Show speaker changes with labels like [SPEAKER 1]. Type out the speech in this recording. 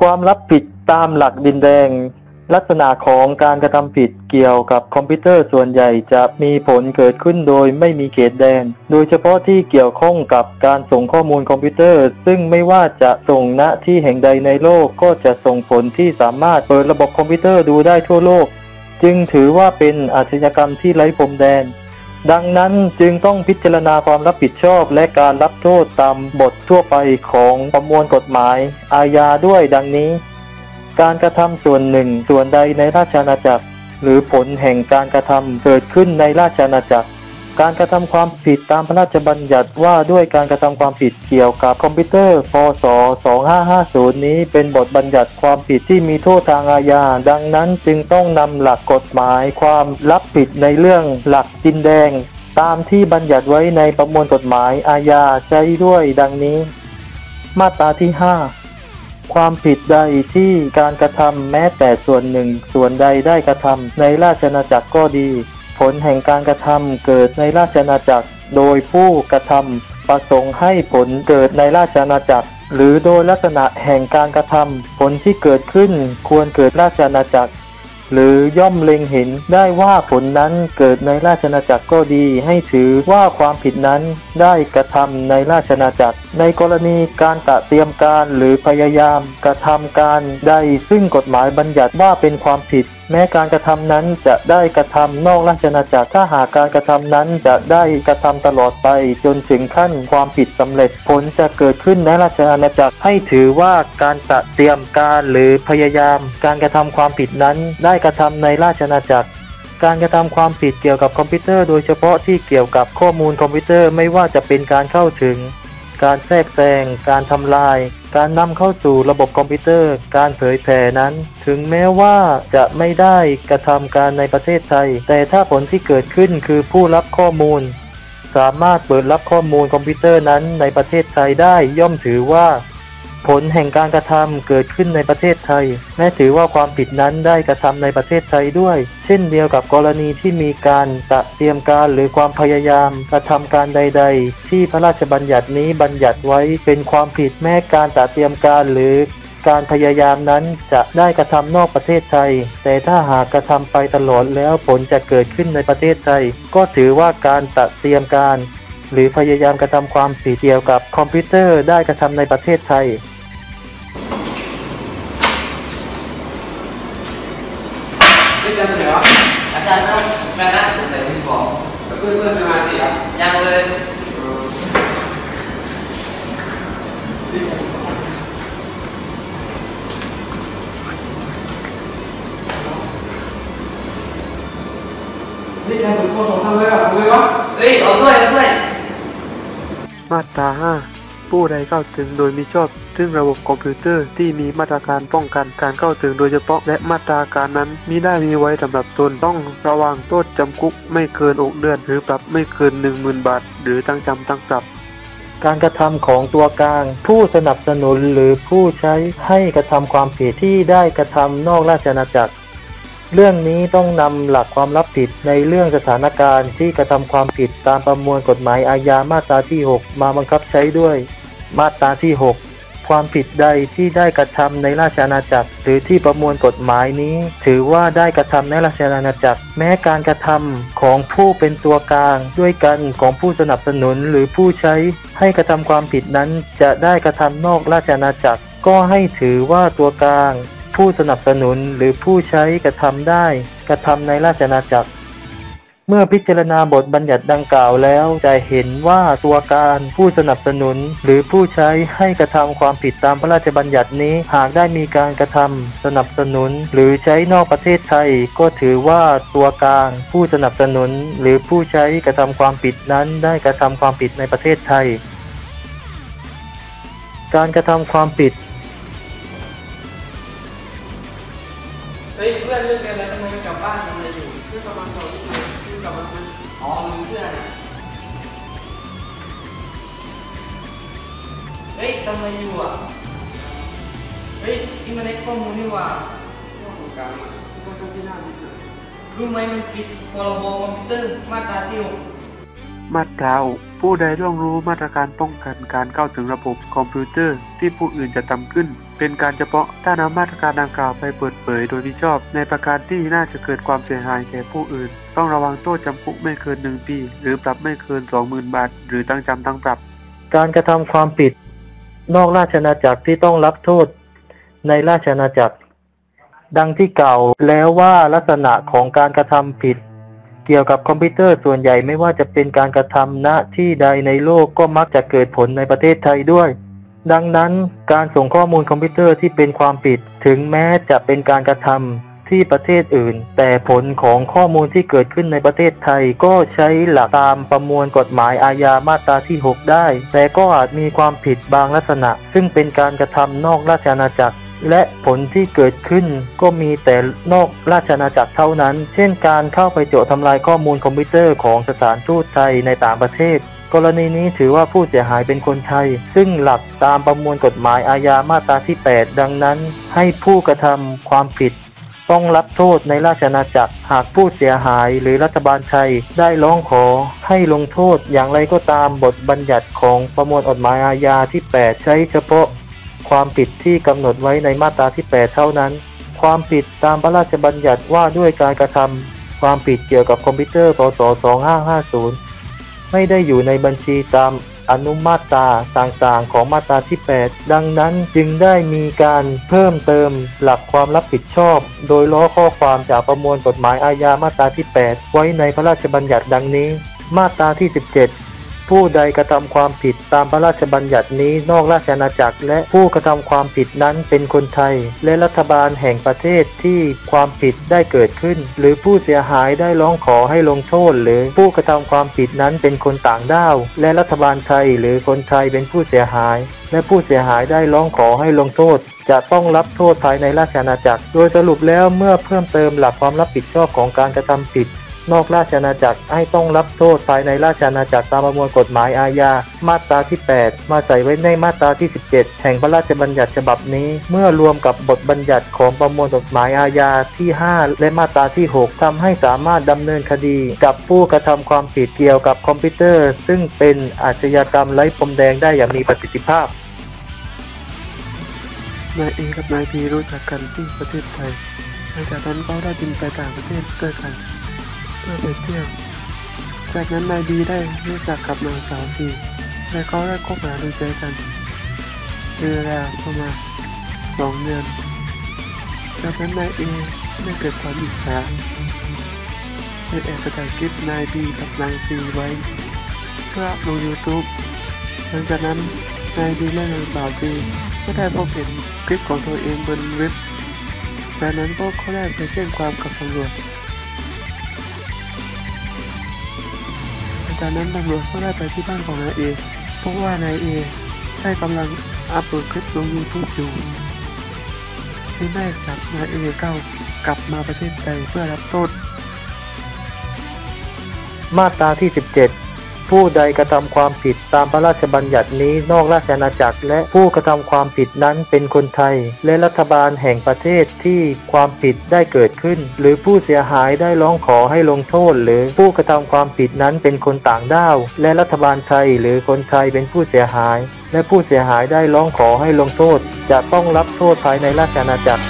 [SPEAKER 1] ความรับผิดตามหลักดินแดง ลักษณะของการกระทำผิดเกี่ยวกับคอมพิวเตอร์ส่วนใหญ่จะมีผลเกิดขึ้นโดยไม่มีเขตแดน โดยเฉพาะที่เกี่ยวข้องกับการส่งข้อมูลคอมพิวเตอร์ ซึ่งไม่ว่าจะส่งณที่แห่งใดในโลกก็จะส่งผลที่สามารถเปิดระบบคอมพิวเตอร์ดูได้ทั่วโลก จึงถือว่าเป็นอาชญากรรมที่ไร้พรมแดน ดังนั้นจึงต้องพิจารณาความรับผิดชอบและการรับโทษตามบททั่วไปของประมวลกฎหมาย อาญาด้วยดังนี้ การกระทำส่วนหนึ่งส่วนใดในราชอาณาจักร หรือผลแห่งการกระทำเกิดขึ้นในราชอาณาจักร การกระทำความผิดตามพระราชบัญญัติว่าด้วยการกระทำความผิดเกี่ยวกับคอมพิวเตอร์ พศ 2550 นี้เป็นบทบัญญัติความผิดที่มีโทษทางอาญา ดังนั้นจึงต้องนำหลักกฎหมายความรับผิดในเรื่องหลักดินแดง ตามที่บัญญัติไว้ในประมวลกฎหมายอาญาใช้ด้วยดังนี้ มาตราที่ 5ความผิดใดที่การกระทำแม้แต่ส่วนหนึ่งส่วนใดได้กระทำในราชอาณาจักรก็ดี ผลแห่งการกระทำเกิดในราชอาณาจักร โดยผู้กระทำประสงค์ให้ผลเกิดในราชอาณาจักร หรือโดยลักษณะแห่งการกระทำผลที่เกิดขึ้นควรเกิดราชอาณาจักร หรือย่อมเล็งเห็นได้ว่าผลนั้นเกิดในราชอาณาจักรก็ดี ให้ถือว่าความผิดนั้นได้กระทำในราชอาณาจักร ในกรณีการตะเตรียมการหรือพยายามกระทำการใดซึ่งกฎหมายบัญญัติว่าเป็นความผิด แม้การกระทำนั้นจะได้กระทำนอกราชอาจักรถ้าหากการกระทำนั้นจะได้กระทำตลอดไปจนถึงขั้นความผิดสำเร็จผลจะเกิดขึ้นในราชอาณาจักรให้ถือว่าการตระเตรียมการหรือพยายาม การกระทำความผิดนั้นได้กระทำในราชอาณาจักรการกระทำความผิดเกี่ยวกับคอมพิวเตอร์โดยเฉพาะที่เกี่ยวกับข้อมูลคอมพิวเตอร์ไม่ว่าจะเป็นการเข้าถึง การแทรกแซง การทำลาย การนำเข้าสู่ระบบคอมพิวเตอร์ การเผยแผ่นั้น ถึงแม้ว่าจะไม่ได้กระทำการในประเทศไทย แต่ถ้าผลที่เกิดขึ้นคือผู้รับข้อมูล สามารถเปิดรับข้อมูลคอมพิวเตอร์นั้นในประเทศไทยได้ย่อมถือว่า ผลแห่งการกระทำเกิดขึ้นในประเทศไทย และถือว่าความผิดนั้นได้กระทำในประเทศไทยด้วย เช่นเดียวกับกรณีที่มีการตระเตรียมการหรือความพยายามกระทำการใด ๆ ที่พระราชบัญญัตินี้บัญญัติไว้เป็นความผิดแม้การตระเตรียมการหรือการพยายามนั้นจะได้กระทำนอกประเทศไทย แต่ถ้าหากกระทำไปตลอดแล้วผลจะเกิดขึ้นในประเทศไทย ก็ถือว่าการตระเตรียมการ หรือพยายามกระทำความผิดเกี่ยวกับคอมพิวเตอร์ได้กระทำในประเทศไทย
[SPEAKER 2] ไม่จำเหรอ
[SPEAKER 3] อาจารย์ครับคณะสงสัยคุณบอก
[SPEAKER 2] เพื่อนเพื่อนสมาธิครับ
[SPEAKER 3] ยังเลย
[SPEAKER 2] มา
[SPEAKER 4] ตรา5ผู้ใดเข้าถึงโดยมิชอบซึ่งระบบคอมพิวเตอร์ที่มีมาตรการป้องกันการเข้าถึงโดยเฉพาะและมาตราการนั้นมิได้มีไว้สำหรับตนต้องระวังโทษจำคุกไม่เกิน6เดือน หรือปรับไม่เกิน 10,000 บาท หรือทั้งจำทั้งปรับ
[SPEAKER 1] การกระทำของตัวกลาง ผู้สนับสนุนหรือผู้ใช้ให้กระทำความผิดที่ได้กระทำนอกราชอาณาจักร เรื่องนี้ต้องนำหลักความรับผิดในเรื่องสถานการณ์ที่กระทำความผิดตามประมวลกฎหมายอาญามาตราที่ 6 มาบังคับใช้ด้วย มาตราที่ 6 ความผิดใดที่ได้กระทำในราชอาณาจักร หรือที่ประมวลกฎหมายนี้ ถือว่าได้กระทำในราชอาณาจักร แม้การกระทำของผู้เป็นตัวกลาง ด้วยกันของผู้สนับสนุนหรือผู้ใช้ ให้กระทำความผิดนั้นจะได้กระทำนอกราชอาณาจักร ก็ให้ถือว่าตัวกลาง ผู้สนับสนุนหรือผู้ใช้กระทำได้กระทำในราชอาจักร เมื่อพิจารณาบทบัญญัติดังกล่าวแล้วจะเห็นว่าตัวการผู้สนับสนุน หรือผู้ใช้ให้กระทำความผิดตามพระราชบัญญัตินี้หากได้มีการกระทำสนับสนุน หรือใช้นอกประเทศไทย ก็ถือว่าตัวกลางผู้สนับสนุน หรือผู้ใช้กระทำความผิดนั้นได้กระทำความผิดในประเทศไทย การกระทำความผิด
[SPEAKER 3] เฮ้ยทำอะไรอยู่อะ เฮ้ยนี่มันได้ข้อมูลนี่หว่า
[SPEAKER 2] ว่าของกลางอะว่าชอบที่หน้าดิบเลย
[SPEAKER 3] รู้ไหมมันผิดพรบคอมพิวเตอร์มาตราที่หก
[SPEAKER 4] มาตราหกผู้ใดล่วงรู้มาตรการป้องกันการเข้าถึงระบบคอมพิวเตอร์ที่ผู้อื่นจะทำขึ้น เป็นการเฉพาะถ้านำมาตรการดังกล่าวไปเปิดเผยโดยมิชอบ ในประการที่น่าจะเกิดความเสียหายแก่ผู้อื่น ต้องระวังโทษจำคุกไม่เกินหนึ่งปี หรือปรับไม่เกิน 20,000 บาท หรือทั้งจำทั้งปรับ
[SPEAKER 1] การกระทำความผิด นอกราชอาณาจักรที่ต้องรับโทษในราชอาณาจักร ดังที่กล่าวแล้วว่าลักษณะของการกระทำผิด เกี่ยวกับคอมพิวเตอร์ส่วนใหญ่ไม่ว่าจะเป็นการกระทำณที่ใดในโลกก็มักจะเกิดผลในประเทศไทยด้วย ดังนั้นการส่งข้อมูลคอมพิวเตอร์ที่เป็นความผิด ถึงแม้จะเป็นการกระทำ ที่ประเทศอื่น แต่ผลของข้อมูลที่เกิดขึ้นในประเทศไทยก็ใช้หลักตามประมวลกฎหมายอาญามาตราที่ 6 ได้ แต่ก็อาจมีความผิดบางลักษณะ ซึ่งเป็นการกระทำนอกราชอาณาจักรและผลที่เกิดขึ้นก็มีแต่นอกราชอาณาจักรเท่านั้น เช่นการเข้าไปโจททำลายข้อมูลคอมพิวเตอร์ของสถานทูตไทยในต่างประเทศ กรณีนี้ถือว่าผู้เสียหายเป็นคนไทย ซึ่งหลักตามประมวลกฎหมายอาญามาตราที่ 8 ดังนั้น ให้ผู้กระทำความผิด ต้องรับโทษในราชอาณาจักร หากผู้เสียหายหรือรัฐบาลไทยได้ร้องขอให้ลงโทษอย่างไรก็ตามบทบัญญัติของประมวลกฎหมายอาญาที่ 8 ใช้เฉพาะ ความผิดที่กำหนดไว้ในมาตราที่ 8 เท่านั้น ความผิดตามพระราชบัญญัติว่าด้วยการกระทำความผิดเกี่ยวกับคอมพิวเตอร์พศ2550 ไม่ได้อยู่ในบัญชีตาม อนุมาตราต่างๆ ของมาตราที่ 8 ดังนั้นจึงได้มีการเพิ่มเติมหลักความรับผิดชอบ โดยล้อข้อความจากประมวลกฎหมายอาญามาตราที่ 8 ไว้ในพระราชบัญญัติดังนี้ มาตราที่ 17 ผู้ใดกระทำความผิดตามพระราชบัญญัตินี้นอกราชอาณาจักร และผู้กระทำความผิดนั้นเป็นคนไทย และรัฐบาลแห่งประเทศที่ความผิดได้เกิดขึ้น หรือผู้เสียหายได้ร้องขอให้ลงโทษ หรือผู้กระทำความผิดนั้นเป็นคนต่างด้าว และรัฐบาลไทยหรือคนไทยเป็นผู้เสียหาย และผู้เสียหายได้ร้องขอให้ลงโทษจะต้องรับโทษภายในราชอาณาจักร โดยสรุปแล้วเมื่อเพิ่มเติมหลักความรับผิดชอบของการกระทำผิด นอกราชอาณาจักรให้ต้องรับโทษภายในราชอาณาจักรตามประมวลกฎหมายอาญา มาตราที่ 8 มาใส่ไว้ในมาตราที่ 17 แห่งพระราชบัญญัติฉบับนี้ เมื่อรวมกับบทบัญญัติของประมวลกฎหมายอาญาที่ 5 และมาตราที่ 6ทำให้สามารถดำเนินคดีกับผู้กระทำความผิดเกี่ยวกับคอมพิวเตอร์ ซึ่งเป็นอาชญากรรมไร้พรมแดงได้อย่างมีประสิทธิภาพ
[SPEAKER 4] นายเอกับนายพีรู้จักกันที่ประเทศไทยหลังจากนั้นก็ได้บินไปต่างประเทศด้วยกัน พื่อไปเที่ยวจากนั้นนายบีได้รู้จักกับนางสาวพีและเขาได้คบหาดูใจกันเป็นเวลาประมาณสองเดือนจากนั้นนายเอได้เกิดความอิจฉาได้แอบไปถ่ายคลิปนายบีกับนางซีไว้ เพื่ออัพลงยูทูบหลังจากนั้นนายบีและนางสาวซีก็ได้พบเห็นคลิปของตัวเองบนเว็บจากนั้นก็เขาได้ไปแจ้งความกับตำรวจ จากนั้นตำรวจก็ได้ไปที่บ้านของนายเอเพราะว่านายเอได้กำลังอัพโหลดคลิปลงยูทูบอยู่ที่แม่กับนายเอเก้ากลับมาประเทศไทยเพื่อรับโทษ
[SPEAKER 1] มาตราที่ 17 ผู้ใดกระทำความผิดตามพระราชบัญญัตินี้นอกราชอาณาจักร และผู้กระทำความผิดนั้นเป็นคนไทย และรัฐบาลแห่งประเทศที่ความผิดได้เกิดขึ้น หรือผู้เสียหายได้ร้องขอให้ลงโทษ หรือผู้กระทำความผิดนั้นเป็นคนต่างด้าว และรัฐบาลไทยหรือคนไทยเป็นผู้เสียหาย และผู้เสียหายได้ร้องขอให้ลงโทษ จะต้องรับโทษภายในราชอาณาจักร